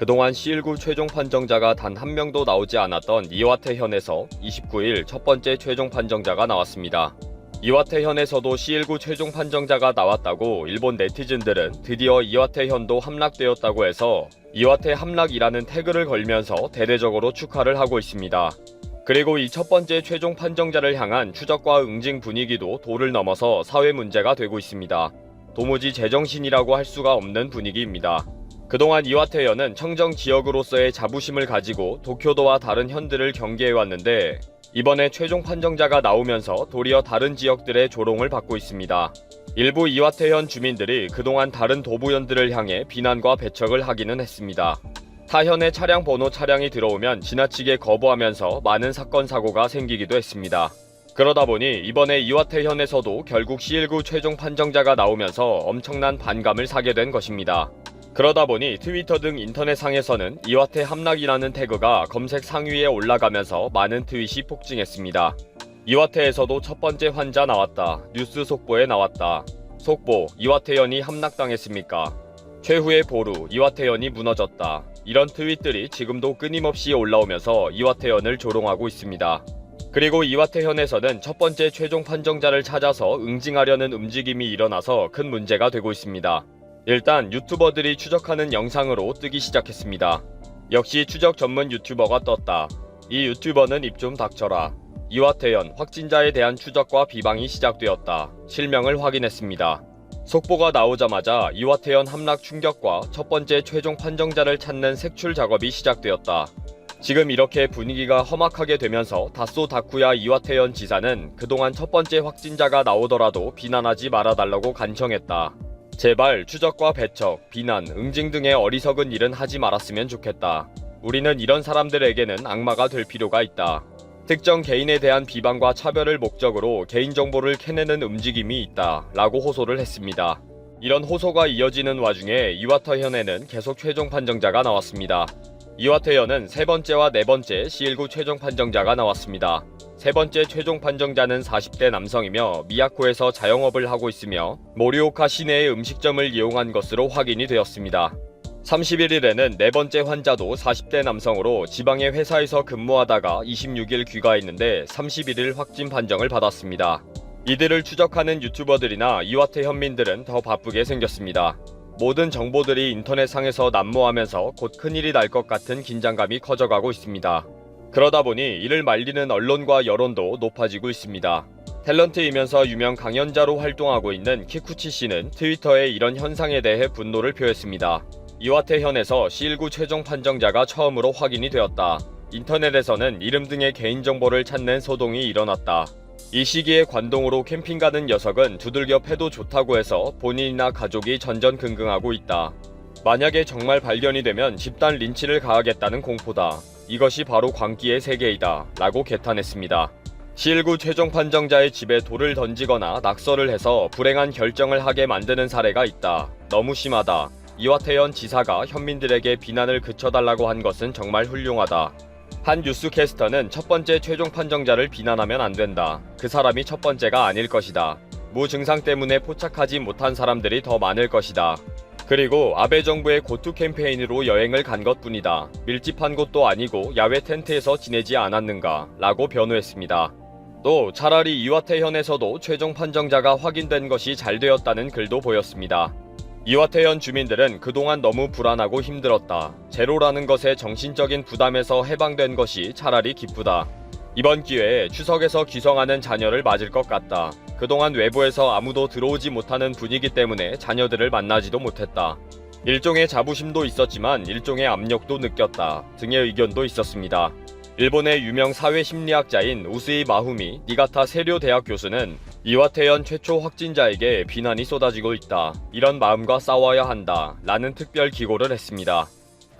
그동안 C19 최종 판정자가 단 한 명도 나오지 않았던 이와테 현에서 29일 첫 번째 최종 판정자가 나왔습니다. 이와테 현에서도 C19 최종 판정자가 나왔다고 일본 네티즌들은 드디어 이와테 현도 함락되었다고 해서 이와테 함락이라는 태그를 걸면서 대대적으로 축하를 하고 있습니다. 그리고 이 첫 번째 최종 판정자를 향한 추적과 응징 분위기도 도를 넘어서 사회 문제가 되고 있습니다. 도무지 제정신이라고 할 수가 없는 분위기입니다. 그동안 이와테현은 청정 지역으로서의 자부심을 가지고 도쿄도와 다른 현들을 경계해왔는데 이번에 최종 판정자가 나오면서 도리어 다른 지역들의 조롱을 받고 있습니다. 일부 이와테현 주민들이 그동안 다른 도부현들을 향해 비난과 배척을 하기는 했습니다. 타현의 차량 번호 차량이 들어오면 지나치게 거부하면서 많은 사건 사고가 생기기도 했습니다. 그러다 보니 이번에 이와테현에서도 결국 C19 최종 판정자가 나오면서 엄청난 반감을 사게 된 것입니다. 그러다 보니 트위터 등 인터넷상에서는 이와테 함락이라는 태그가 검색 상위에 올라가면서 많은 트윗이 폭증했습니다. 이와테에서도 첫 번째 환자 나왔다. 뉴스 속보에 나왔다. 속보 이와테현이 함락당했습니까? 최후의 보루 이와테현이 무너졌다. 이런 트윗들이 지금도 끊임없이 올라오면서 이와테현을 조롱하고 있습니다. 그리고 이와테현에서는 첫 번째 최종 판정자를 찾아서 응징하려는 움직임이 일어나서 큰 문제가 되고 있습니다. 일단 유튜버들이 추적하는 영상으로 뜨기 시작했습니다. 역시 추적 전문 유튜버가 떴다. 이 유튜버는 입 좀 닥쳐라. 이와태현 확진자에 대한 추적과 비방이 시작되었다. 실명을 확인했습니다. 속보가 나오자마자 이와태현 함락 충격과 첫 번째 최종 판정자를 찾는 색출 작업이 시작되었다. 지금 이렇게 분위기가 험악하게 되면서 다소 다쿠야 이와태현 지사는 그동안 첫 번째 확진자가 나오더라도 비난하지 말아달라고 간청했다. 제발 추적과 배척, 비난, 응징 등의 어리석은 일은 하지 말았으면 좋겠다. 우리는 이런 사람들에게는 악마가 될 필요가 있다. 특정 개인에 대한 비방과 차별을 목적으로 개인정보를 캐내는 움직임이 있다. 라고 호소를 했습니다. 이런 호소가 이어지는 와중에 이와터 현에는 계속 최종 판정자가 나왔습니다. 이와테현은 세 번째와 네 번째 C19 최종 판정자가 나왔습니다. 세 번째 최종 판정자는 40대 남성이며 미야코에서 자영업을 하고 있으며 모리오카 시내의 음식점을 이용한 것으로 확인이 되었습니다. 31일에는 네 번째 환자도 40대 남성으로 지방의 회사에서 근무하다가 26일 귀가했는데 31일 확진 판정을 받았습니다. 이들을 추적하는 유튜버들이나 이와테 현민들은 더 바쁘게 생겼습니다. 모든 정보들이 인터넷상에서 난무하면서 곧 큰일이 날 것 같은 긴장감이 커져가고 있습니다. 그러다 보니 이를 말리는 언론과 여론도 높아지고 있습니다. 탤런트이면서 유명 강연자로 활동하고 있는 키쿠치 씨는 트위터에 이런 현상에 대해 분노를 표했습니다. 이와테현에서 C19 최종 판정자가 처음으로 확인이 되었다. 인터넷에서는 이름 등의 개인정보를 찾는 소동이 일어났다. 이 시기에 관동으로 캠핑 가는 녀석은 두들겨 패도 좋다고 해서 본인이나 가족이 전전긍긍하고 있다. 만약에 정말 발견이 되면 집단 린치를 가하겠다는 공포다. 이것이 바로 광기의 세계이다. 라고 개탄했습니다. C19 최종 판정자의 집에 돌을 던지거나 낙서를 해서 불행한 결정을 하게 만드는 사례가 있다. 너무 심하다. 이와태현 지사가 현민들에게 비난을 그쳐달라고 한 것은 정말 훌륭하다. 한 뉴스캐스터는 첫 번째 최종 판정자를 비난하면 안 된다. 그 사람이 첫 번째가 아닐 것이다. 무증상 때문에 포착하지 못한 사람들이 더 많을 것이다. 그리고 아베 정부의 고투 캠페인으로 여행을 간 것 뿐이다. 밀집한 곳도 아니고 야외 텐트에서 지내지 않았는가? 라고 변호했습니다. 또 차라리 이와테현에서도 최종 판정자가 확인된 것이 잘 되었다는 글도 보였습니다. 이와테현 주민들은 그동안 너무 불안하고 힘들었다. 제로라는 것에 정신적인 부담에서 해방된 것이 차라리 기쁘다. 이번 기회에 추석에서 귀성하는 자녀를 맞을 것 같다. 그동안 외부에서 아무도 들어오지 못하는 분위기 때문에 자녀들을 만나지도 못했다. 일종의 자부심도 있었지만 일종의 압력도 느꼈다. 등의 의견도 있었습니다. 일본의 유명 사회 심리학자인 우스이 마후미 니가타 세료 대학 교수는 이와테현 최초 확진자에게 비난이 쏟아지고 있다. 이런 마음과 싸워야 한다. 라는 특별 기고를 했습니다.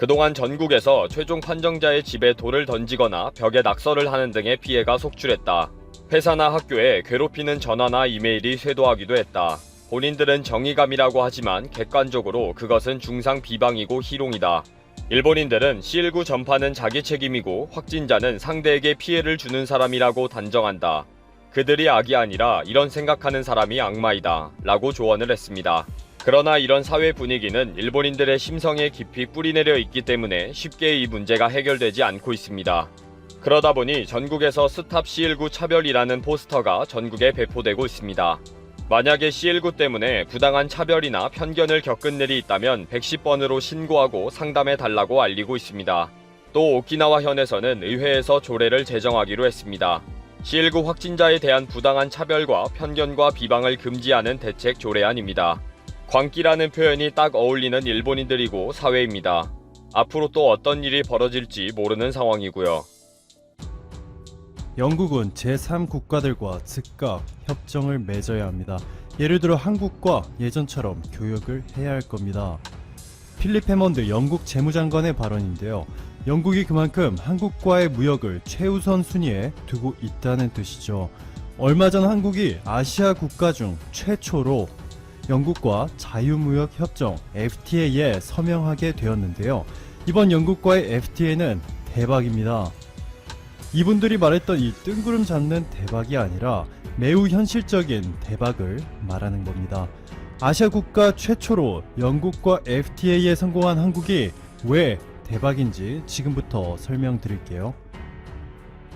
그동안 전국에서 최종 판정자의 집에 돌을 던지거나 벽에 낙서를 하는 등의 피해가 속출했다. 회사나 학교에 괴롭히는 전화나 이메일이 쇄도하기도 했다. 본인들은 정의감이라고 하지만 객관적으로 그것은 중상 비방이고 희롱이다. 일본인들은 C19 전파는 자기 책임이고 확진자는 상대에게 피해를 주는 사람이라고 단정한다. 그들이 악이 아니라 이런 생각하는 사람이 악마이다. 라고 조언을 했습니다. 그러나 이런 사회 분위기는 일본인들의 심성에 깊이 뿌리내려 있기 때문에 쉽게 이 문제가 해결되지 않고 있습니다. 그러다 보니 전국에서 스탑 C19 차별이라는 포스터가 전국에 배포되고 있습니다. 만약에 C19 때문에 부당한 차별이나 편견을 겪은 일이 있다면 110번으로 신고하고 상담해 달라고 알리고 있습니다. 또 오키나와 현에서는 의회에서 조례를 제정하기로 했습니다. C19 확진자에 대한 부당한 차별과 편견과 비방을 금지하는 대책 조례안입니다. 광기라는 표현이 딱 어울리는 일본인들이고 사회입니다. 앞으로 또 어떤 일이 벌어질지 모르는 상황이고요. 영국은 제3국가들과 즉각 협정을 맺어야 합니다. 예를 들어 한국과 예전처럼 교역을 해야 할 겁니다. 필립 해먼드 영국 재무장관의 발언인데요. 영국이 그만큼 한국과의 무역을 최우선 순위에 두고 있다는 뜻이죠. 얼마 전 한국이 아시아 국가 중 최초로 영국과 자유무역 협정 FTA에 서명하게 되었는데요. 이번 영국과의 FTA는 대박입니다. 이분들이 말했던 이 뜬구름 잡는 대박이 아니라 매우 현실적인 대박을 말하는 겁니다. 아시아 국가 최초로 영국과 FTA에 성공한 한국이 왜 대박인지 지금부터 설명드릴게요.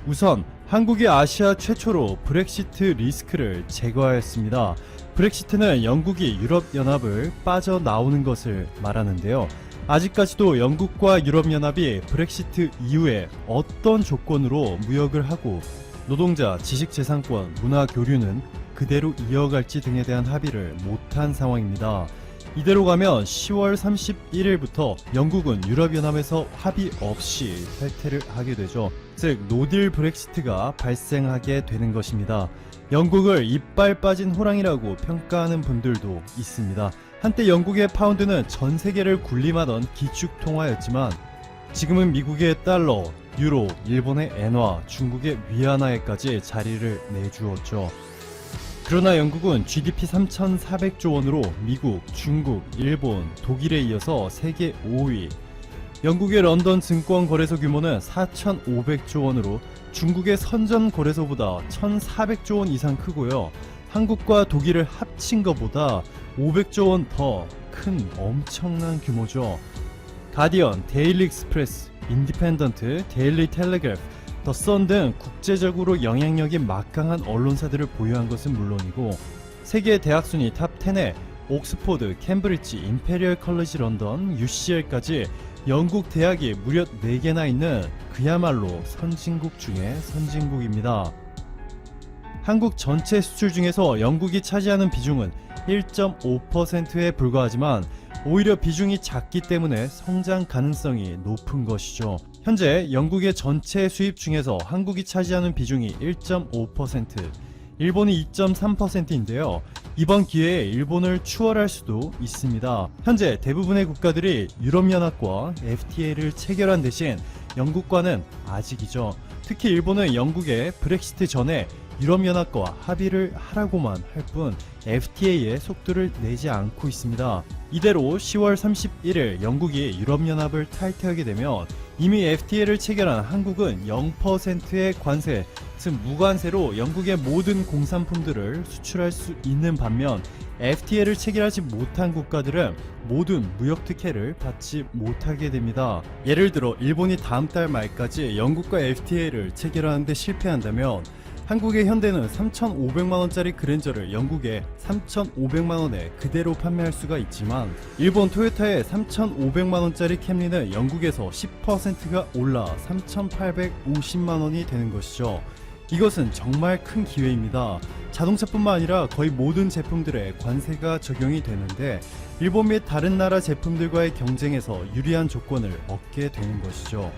우선 한국이 아시아 최초로 브렉시트 리스크를 제거하였습니다. 브렉시트는 영국이 유럽연합을 빠져나오는 것을 말하는데요. 아직까지도 영국과 유럽연합이 브렉시트 이후에 어떤 조건으로 무역을 하고 노동자, 지식재산권, 문화 교류는 그대로 이어갈지 등에 대한 합의를 못한 상황입니다. 이대로 가면 10월 31일부터 영국은 유럽연합에서 합의 없이 탈퇴를 하게 되죠. 즉 노딜 브렉시트가 발생하게 되는 것입니다. 영국을 이빨 빠진 호랑이라고 평가하는 분들도 있습니다. 한때 영국의 파운드는 전 세계를 군림하던 기축 통화였지만 지금은 미국의 달러, 유로, 일본의 엔화, 중국의 위안화에까지 자리를 내주었죠. 그러나 영국은 GDP 3,400조 원으로 미국, 중국, 일본, 독일에 이어서 세계 5위. 영국의 런던 증권 거래소 규모는 4,500조 원으로 중국의 선전 거래소보다 1,400조 원 이상 크고요. 한국과 독일을 합친 것보다 500조 원 더 큰 엄청난 규모죠. 가디언, 데일리 익스프레스, 인디펜던트, 데일리 텔레그래프, 더선 등 국제적으로 영향력이 막강한 언론사들을 보유한 것은 물론이고 세계 대학 순위 탑 10에 옥스포드, 캠브리지, 임페리얼 컬리지 런던, UCL까지 영국 대학이 무려 4개나 있는 그야말로 선진국 중의 선진국입니다. 한국 전체 수출 중에서 영국이 차지하는 비중은 1.5%에 불과하지만 오히려 비중이 작기 때문에 성장 가능성이 높은 것이죠. 현재 영국의 전체 수입 중에서 한국이 차지하는 비중이 1.5%, 일본이 2.3%인데요. 이번 기회에 일본을 추월할 수도 있습니다. 현재 대부분의 국가들이 유럽연합과 FTA를 체결한 대신 영국과는 아직이죠. 특히 일본은 영국의 브렉시트 전에 유럽연합과 합의를 하라고만 할 뿐 FTA에 속도를 내지 않고 있습니다. 이대로 10월 31일 영국이 유럽연합을 탈퇴하게 되면 이미 FTA를 체결한 한국은 0%의 관세, 즉 무관세로 영국의 모든 공산품들을 수출할 수 있는 반면 FTA를 체결하지 못한 국가들은 모든 무역 특혜를 받지 못하게 됩니다. 예를 들어 일본이 다음 달 말까지 영국과 FTA를 체결하는데 실패한다면 한국의 현대는 3,500만원짜리 그랜저를 영국에 3,500만원에 그대로 판매할 수가 있지만 일본 토요타의 3,500만원짜리 캠리는 영국에서 10%가 올라 3,850만원이 되는 것이죠. 이것은 정말 큰 기회입니다. 자동차뿐만 아니라 거의 모든 제품들에 관세가 적용이 되는데 일본 및 다른 나라 제품들과의 경쟁에서 유리한 조건을 얻게 되는 것이죠.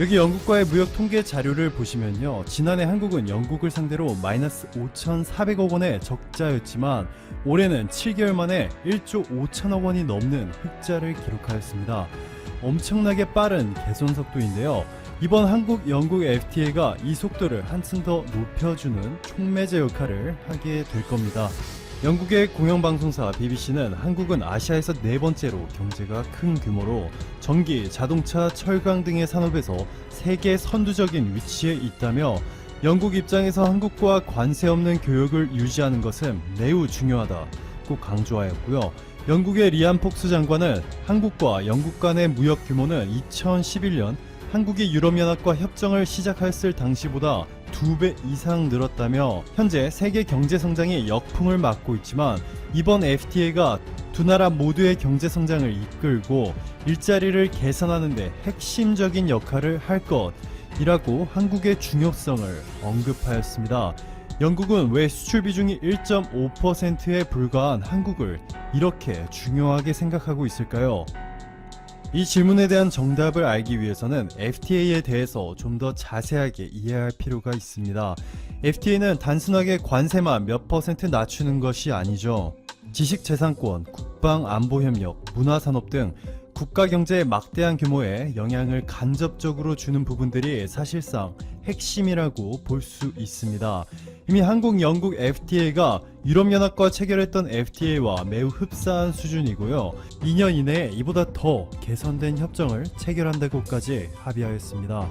여기 영국과의 무역 통계 자료를 보시면요. 지난해 한국은 영국을 상대로 마이너스 5,400억 원의 적자였지만 올해는 7개월 만에 1조 5천억 원이 넘는 흑자를 기록하였습니다. 엄청나게 빠른 개선 속도인데요. 이번 한국 영국 FTA가 이 속도를 한층 더 높여주는 촉매제 역할을 하게 될 겁니다. 영국의 공영방송사 BBC는 한국은 아시아에서 네 번째로 경제가 큰 규모로 전기, 자동차, 철강 등의 산업에서 세계 선두적인 위치에 있다며 영국 입장에서 한국과 관세 없는 교역을 유지하는 것은 매우 중요하다. 있고 강조하였고요. 영국의 리안 폭스 장관은 한국과 영국 간의 무역 규모는 2011년 한국이 유럽연합과 협정을 시작했을 당시보다 두배 이상 늘었다며 현재 세계 경제 성장이 역풍을 맞고 있지만 이번 FTA가 두 나라 모두의 경제 성장을 이끌고 일자리를 개선하는데 핵심적인 역할을 할 것이라고 한국의 중요성을 언급하였습니다. 영국은 왜 수출 비중이 1.5%에 불과한 한국을 이렇게 중요하게 생각하고 있을까요? 이 질문에 대한 정답을 알기 위해서는 FTA에 대해서 좀 더 자세하게 이해할 필요가 있습니다. FTA는 단순하게 관세만 몇 퍼센트 낮추는 것이 아니죠. 지식재산권, 국방 안보 협력, 문화산업 등 국가 경제에 막대한 규모의 영향을 간접적으로 주는 부분들이 사실상 핵심이라고 볼 수 있습니다. 이미 한국, 영국 FTA가 유럽연합과 체결했던 FTA와 매우 흡사한 수준이고요. 2년 이내에 이보다 더 개선된 협정을 체결한다고까지 합의하였습니다.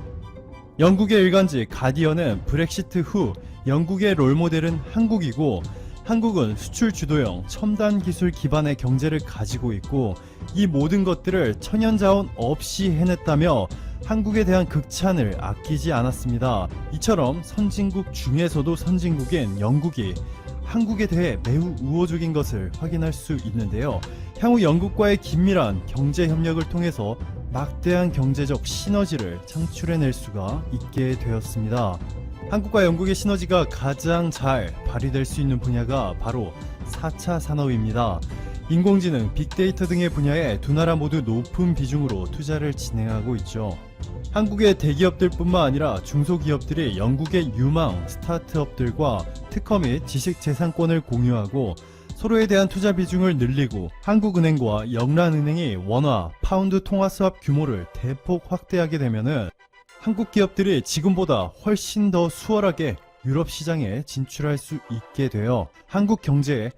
영국의 일간지 가디언은 브렉시트 후 영국의 롤모델은 한국이고 한국은 수출 주도형 첨단 기술 기반의 경제를 가지고 있고 이 모든 것들을 천연 자원 없이 해냈다며 한국에 대한 극찬을 아끼지 않았습니다. 이처럼 선진국 중에서도 선진국인 영국이 한국에 대해 매우 우호적인 것을 확인할 수 있는데요. 향후 영국과의 긴밀한 경제 협력을 통해서 막대한 경제적 시너지를 창출해낼 수가 있게 되었습니다. 한국과 영국의 시너지가 가장 잘 발휘될 수 있는 분야가 바로 4차 산업입니다. 인공지능, 빅데이터 등의 분야에 두 나라 모두 높은 비중으로 투자를 진행하고 있죠. 한국의 대기업들뿐만 아니라 중소기업들이 영국의 유망 스타트업들과 특허 및 지식 재산권을 공유하고 서로에 대한 투자 비중을 늘리고 한국은행과 영란은행이 원화, 파운드 통화 수합 규모를 대폭 확대하게 되면은 한국 기업들이 지금보다 훨씬 더 수월하게 유럽 시장에 진출할 수 있게 되어 한국 경제에